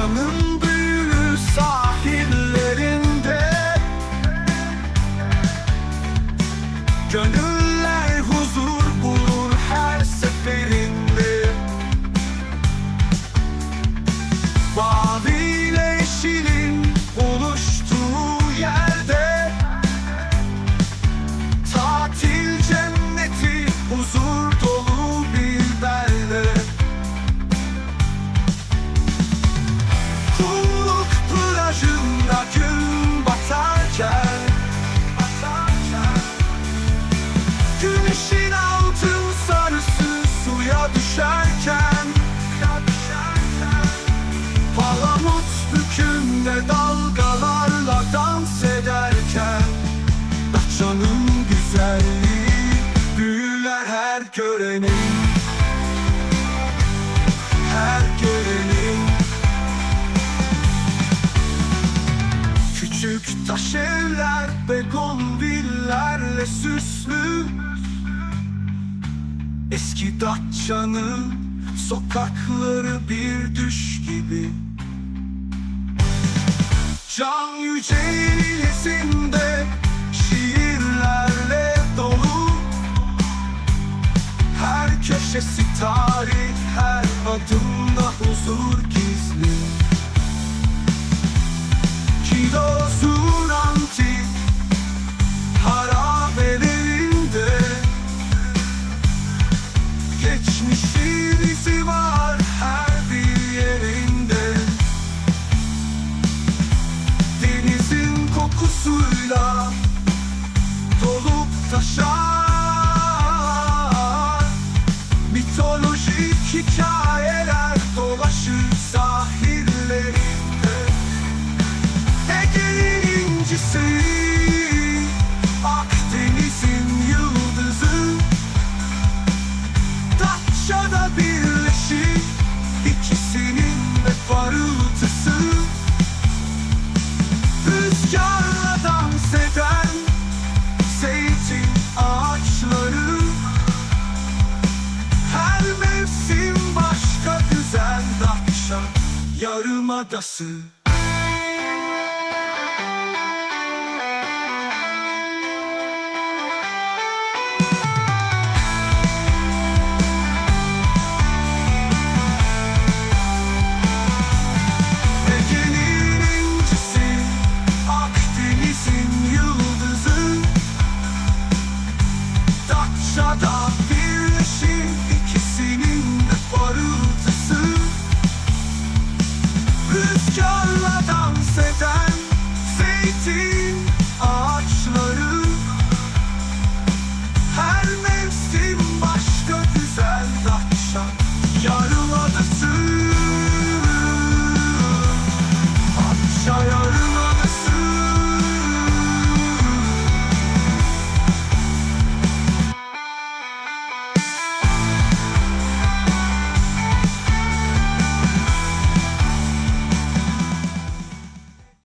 Adanın büyülü sahillerinde. Gönül görenin Her görenin Küçük taş evler begon villerle süslü. Eski Datça'nın sokakları bir düş gibi. Can Yücel'in izinde dark. やるまだす Ağaçları. Her mevsim başka güzel akşam Yarın